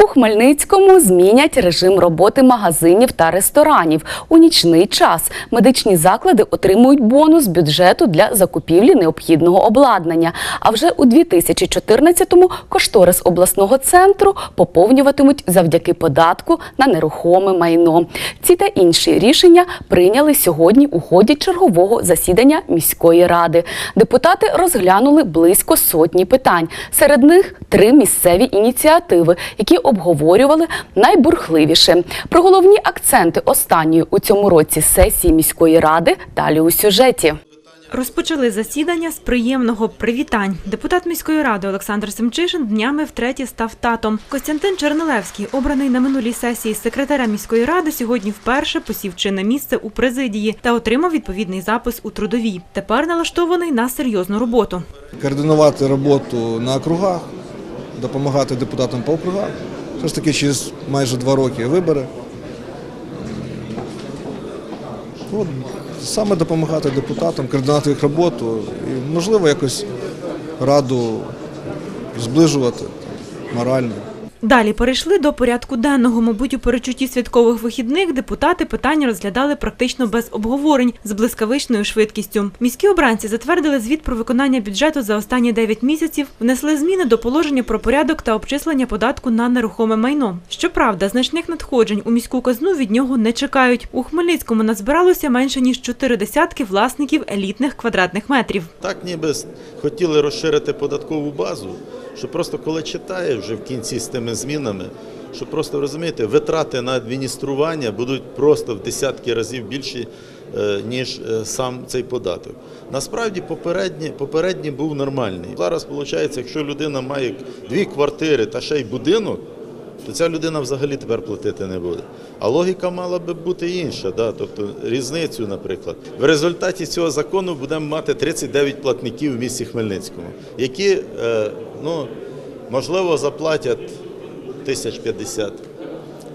У Хмельницькому змінять режим роботи магазинів та ресторанів. У нічний час медичні заклади отримують бонус бюджету для закупівлі необхідного обладнання. А вже у 2014-му кошторис обласного центру поповнюватимуть завдяки податку на нерухоме майно. Ці та інші рішення прийняли сьогодні у ході чергового засідання міської ради. Депутати розглянули близько сотні питань. Серед них три місцеві ініціативи, які обговорювали найбурхливіше. Про головні акценти останньої у цьому році сесії міської ради далі у сюжеті. Розпочали засідання з приємного привітань. Депутат міської ради Олександр Семчишин днями втретє став татом. Костянтин Чернилевський, обраний на минулій сесії секретаря міської ради, сьогодні вперше посів чинне місце у президії та отримав відповідний запис у трудовій. Тепер налаштований на серйозну роботу. координувати роботу на округах, допомагати депутатам по округах. Все ж таки через майже два роки вибори. От, саме допомагати депутатам, координувати їх роботу і, можливо, якось раду зближувати морально. Далі перейшли до порядку денного. Мабуть, у перечутті святкових вихідних депутати питання розглядали практично без обговорень з блискавичною швидкістю. Міські обранці затвердили звіт про виконання бюджету за останні 9 місяців, внесли зміни до положення про порядок та обчислення податку на нерухоме майно. Щоправда, значних надходжень у міську казну від нього не чекають. У Хмельницькому назбиралося менше ніж чотири десятки власників елітних квадратних метрів. Так ніби хотіли розширити податкову базу, що просто коли читає вже в кінці з тими змінами, що просто розумієте, витрати на адміністрування будуть просто в десятки разів більші, е, ніж е, сам цей податок. Насправді попередній, попередній був нормальний. Зараз виходить, якщо людина має дві квартири та ще й будинок, то ця людина взагалі тепер платити не буде. А логіка мала би бути інша, да? тобто різницю, наприклад. В результаті цього закону будемо мати 39 платників в місті Хмельницькому, які, е, ну, можливо, заплатять 1050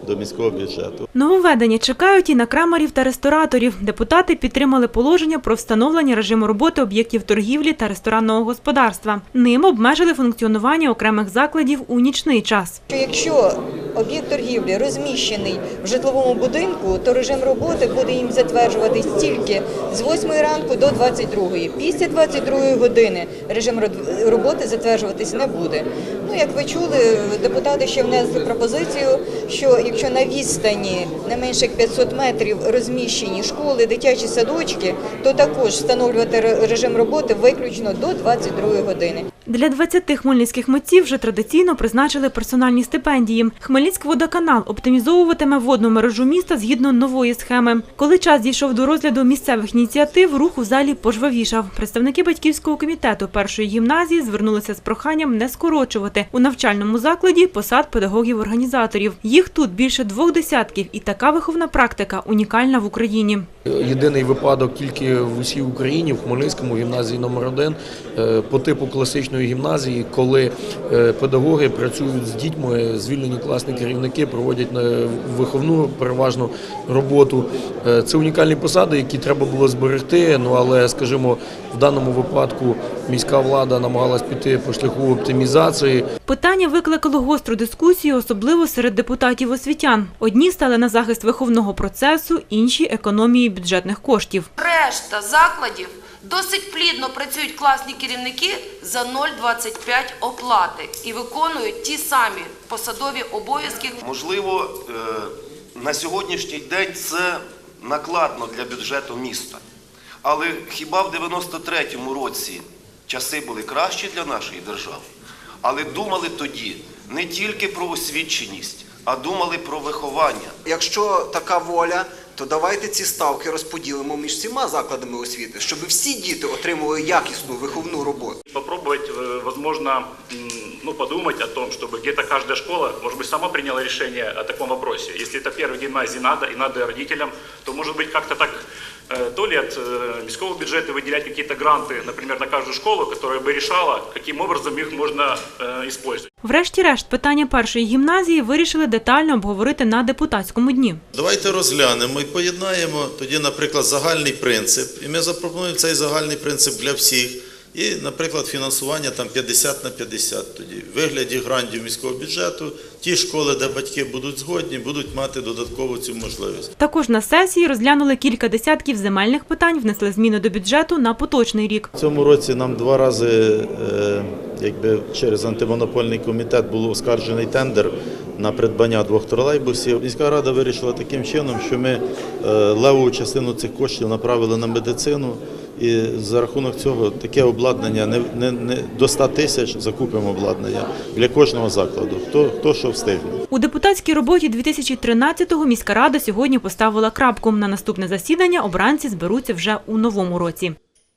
до міського бюджету. Нововведення чекають і на крамарів та рестораторів. Депутати підтримали положення про встановлення режиму роботи об'єктів торгівлі та ресторанного господарства. Ним обмежили функціонування окремих закладів у нічний час. якщо об'єкт торгівлі розміщений в житловому будинку, то режим роботи буде їм затверджуватись тільки з 8 ранку до 22. Після 22 години режим роботи затверджуватись не буде. Ну, як ви чули, депутати ще внесли пропозицію, що якщо на відстані не менше як 500 метрів розміщені школи, дитячі садочки, то також встановлювати режим роботи виключно до 22 години. Для 20 хмельницьких митців вже традиційно призначили персональні стипендії. Хмельницький водоканал оптимізовуватиме водну мережу міста згідно нової схеми. Коли час дійшов до розгляду місцевих ініціатив, рух у залі пожвавішав. Представники батьківського комітету першої гімназії звернулися з проханням не скорочувати у навчальному закладі посад педагогів-організаторів. Їх тут більше двох десятків, і така виховна практика унікальна в Україні. Єдиний випадок тільки в усій Україні, в Хмельницькому гімназії номер 1 по типу класичної гімназії, коли е, педагоги працюють з дітьми, звільнені класні керівники проводять виховну переважно роботу. Е, Це унікальні посади, які треба було зберегти. Ну але, скажімо, в даному випадку міська влада намагалась піти по шляху оптимізації. Питання викликало гостру дискусію, особливо серед депутатів освітян. Одні стали на захист виховного процесу, інші економії бюджетних коштів. Решта закладів досить плідно працюють класні керівники за 0,25 оплати і виконують ті самі посадові обов'язки. Можливо, е, на сьогоднішній день це накладно для бюджету міста. Але хіба в 93-му році часи були кращі для нашої держави? Але думали тоді не тільки про освіченість, а думали про виховання. Якщо така воля, то давайте ці ставки розподілимо між всіма закладами освіти, щоб всі діти отримували якісну виховну роботу попробовать, э, возможно, м, ну, подумать о том, чтобы где-то каждая школа, может быть, сама приняла решение о таком вопросе. Если это первой гимназии надо, и надо родителям, то, может быть, как-то так, э, то ли от э, міського бюджета выделять какие-то гранты, например, на каждую школу, которая бы решала, каким образом их можно э, использовать. Врешті-решт, питання першої гімназії вирішили детально обговорити на депутатському дні. Давайте розглянемо і поєднаємо тоді, наприклад, загальний принцип. І ми запропонуємо цей загальний принцип для всіх. І, наприклад, фінансування там 50 на 50 тоді. В вигляді грантів міського бюджету ті школи, де батьки будуть згодні, будуть мати додатково цю можливість. Також на сесії розглянули кілька десятків земельних питань, внесли зміни до бюджету на поточний рік. В цьому році нам два рази е, якби через антимонопольний комітет був оскаржений тендер на придбання двох тролейбусів. Міська рада вирішила таким чином, що ми е, левову частину цих коштів направили на медицину. І за рахунок цього таке обладнання не, не, не до 100 тисяч закупимо обладнання для кожного закладу. Хто, хто що встигне. У депутатській роботі 2013-го міська рада сьогодні поставила крапку. На наступне засідання обранці зберуться вже у новому році.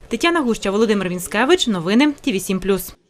Тетяна Гуща, Володимир Вінськевич. Новини ТІВІ 7+.